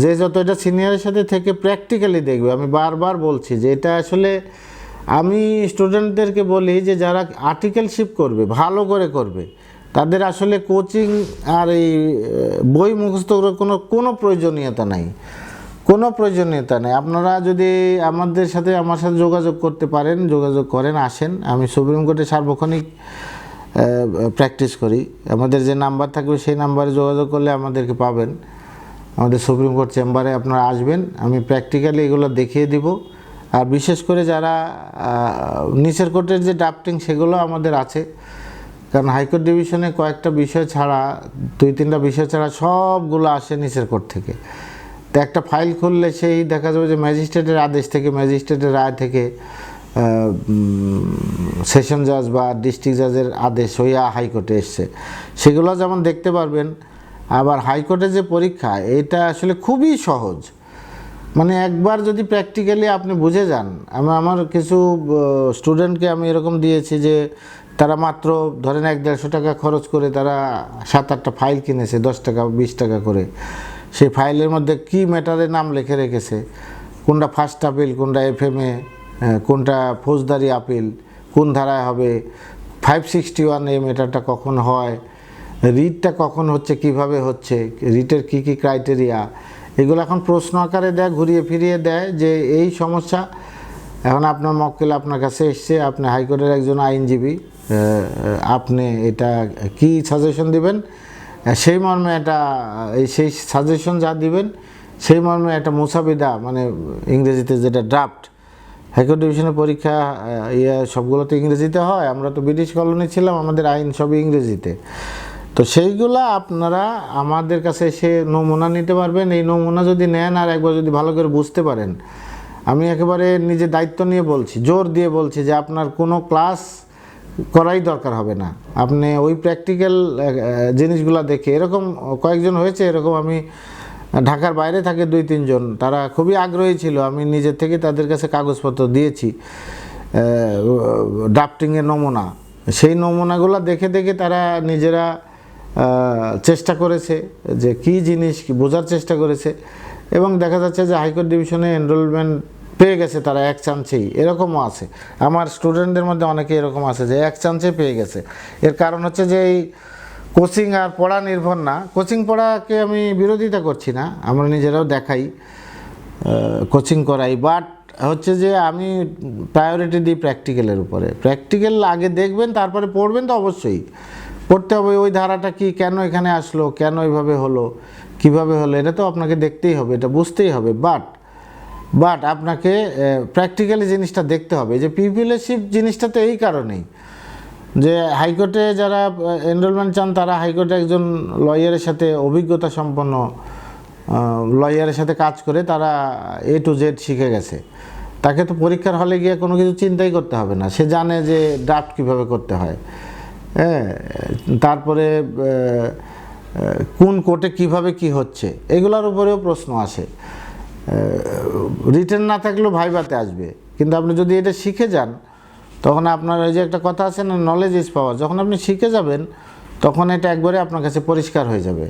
যে যত এটা সিনিয়রের সাথে থেকে প্র্যাকটিক্যালি দেখবে, আমি বারবার বলছি যে এটা আসলে আমি স্টুডেন্টদেরকে বলি যে যারা আর্টিকেলশিপ করবে, ভালো করে করবে, তাদের আসলে কোচিং আর এই বই মুখস্থ কোনো কোনো প্রয়োজনীয়তা নাই। কোনো প্রয়োজনীয়তা নেই। আপনারা যদি আমাদের সাথে, আমার সাথে যোগাযোগ করতে পারেন, যোগাযোগ করেন, আসেন। আমি সুপ্রিম কোর্টে সার্বক্ষণিক প্র্যাকটিস করি। আমাদের যে নাম্বার থাকবে, সেই নাম্বারে যোগাযোগ করলে আমাদেরকে পাবেন। আমাদের সুপ্রিম কোর্ট চেম্বারে আপনারা আসবেন, আমি প্র্যাকটিক্যালি এগুলো দেখিয়ে দিব। আর বিশেষ করে যারা নিচের কোর্টের যে ড্রাফটিং সেগুলো আমাদের আছে, কারণ হাইকোর্ট ডিভিশনে কয়েকটা বিষয় ছাড়া, দুই তিনটা বিষয় ছাড়া সবগুলো আসে নিচের কোর্ট থেকে। তো একটা ফাইল খুললে সেই দেখা যাবে যে ম্যাজিস্ট্রেটের আদেশ থেকে ম্যাজিস্ট্রেটের রায় থেকে সেশন জাজ বা ডিস্ট্রিক্ট জাজের আদেশ হইয়া হাইকোর্টে এসছে। সেগুলো যেমন দেখতে পারবেন আবার হাইকোর্টে যে পরীক্ষা, এটা আসলে খুবই সহজ। মানে একবার যদি প্র্যাকটিক্যালি আপনি বুঝে যান, আমি, আমার কিছু স্টুডেন্টকে আমি এরকম দিয়েছি যে, তারা মাত্র ধরেন এক দেড়শো টাকা খরচ করে তারা সাত আটটা ফাইল কিনেছে, দশ টাকা, বিশ টাকা করে। সেই ফাইলের মধ্যে কি ম্যাটারের নাম লিখে রেখেছে? কোনটা ফার্স্ট আপিল কোনটা এফএমএ কোনটা ফৌজদারি আপিল কোন ধারায় হবে? ফাইভ সিক্সটি ওয়ান এই ম্যাটারটা কখন হয়? রিটটা কখন হচ্ছে, কীভাবে হচ্ছে রিটের কি কি ক্রাইটেরিয়া এগুলো এখন প্রশ্ন আকারে দেয়, ঘুরিয়ে ফিরিয়ে দেয় যে এই সমস্যা এখন আপনার মক্কেল আপনার কাছে এসছে, আপনি হাইকোর্টের একজন আইনজীবী আপনি এটা কি সাজেশন দিবেন? সেই মর্মে এটা সেই সাজেশন যা দিবেন, সেই মর্মে একটা মুসাবিদা মানে ইংরেজিতে যেটা ড্রাফট হাইকোর্ট ডিভিশনের পরীক্ষা ইয়ে সবগুলো তো ইংরেজিতে হয়, আমরা তো ব্রিটিশ কলোনি ছিলাম, আমাদের আইন সবই ইংরেজিতে। তো সেইগুলা আপনারা আমাদের কাছে এসে নমুনা নিতে পারবেন। এই নমুনা যদি নেন আর একবার যদি ভালো করে বুঝতে পারেন, আমি একেবারে নিজে দায়িত্ব নিয়ে বলছি, জোর দিয়ে বলছি যে আপনার কোনো ক্লাস করাই দরকার হবে না। আপনি ওই প্র্যাকটিক্যাল জিনিসগুলো দেখে, এরকম কয়েকজন হয়েছে, এরকম আমি ঢাকার বাইরে থাকে দুই, তিনজন, তারা খুবই আগ্রহী ছিল। আমি নিজের থেকে তাদের কাছে কাগজপত্র দিয়েছি ড্রাফটিংয়ের নমুনা। সেই নমুনাগুলো দেখে দেখে তারা নিজেরা চেষ্টা করেছে যে কি জিনিস বোঝার চেষ্টা করেছে। এবং দেখা যাচ্ছে যে হাইকোর্ট ডিভিশনে এনরোলমেন্ট পেয়ে গেছে তারা, এক চান্সেই। এরকমও আছে। আমার স্টুডেন্টদের মধ্যে অনেকে এরকম আছে যে এক চান্সে পেয়ে গেছে। এর কারণ হচ্ছে যে এই কোচিং আর পড়া নির্ভর না। কোচিং পড়াকে আমি বিরোধিতা করছি না, আমরা নিজেরাও দেখাই কোচিং করাই। বাট হচ্ছে যে আমি প্রায়োরিটি দিই প্র্যাকটিক্যালের উপরে। প্র্যাকটিক্যাল আগে দেখবেন, তারপরে পড়বেন তো অবশ্যই। পড়তে হবে ওই ধারাটা কি? কেন এখানে আসলো? কেন এইভাবে হলো? কীভাবে হলো? এটা তো আপনাকে দেখতেই হবে, এটা বুঝতেই হবে। বাট বাট আপনাকে প্র্যাকটিক্যালি জিনিসটা দেখতে হবে। যে পিপিএলশিপ জিনিসটা তো এই কারণেই যে হাইকোর্টে যারা এনরোলমেন্ট চান, তারা হাইকোর্টে একজন লয়ারের সাথে অভিজ্ঞতা সম্পন্ন লয়ারের সাথে কাজ করে তারা এ টু জেড শিখে গেছে। তাকে তো পরীক্ষার হলে গিয়ে কোনো কিছু চিন্তাই করতে হবে না। সে জানে যে ড্রাফট কীভাবে করতে হয়। হ্যাঁ তারপরে কোন কোর্টে কীভাবে কি হচ্ছে, এগুলোর উপরেও প্রশ্ন আসে। রিটার্ন না থাকলেও ভাইভাতে আসবে, কিন্তু আপনি যদি এটা শিখে যান, তখন আপনার ওই যে একটা কথা আছে না নলেজ ইজ পাওয়ার যখন আপনি শিখে যাবেন, তখন এটা একবারে আপনার কাছে পরিষ্কার হয়ে যাবে।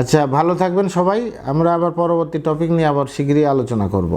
আচ্ছা ভালো থাকবেন সবাই, আমরা আবার পরবর্তী টপিক নিয়ে আবার শীঘ্রই আলোচনা করব।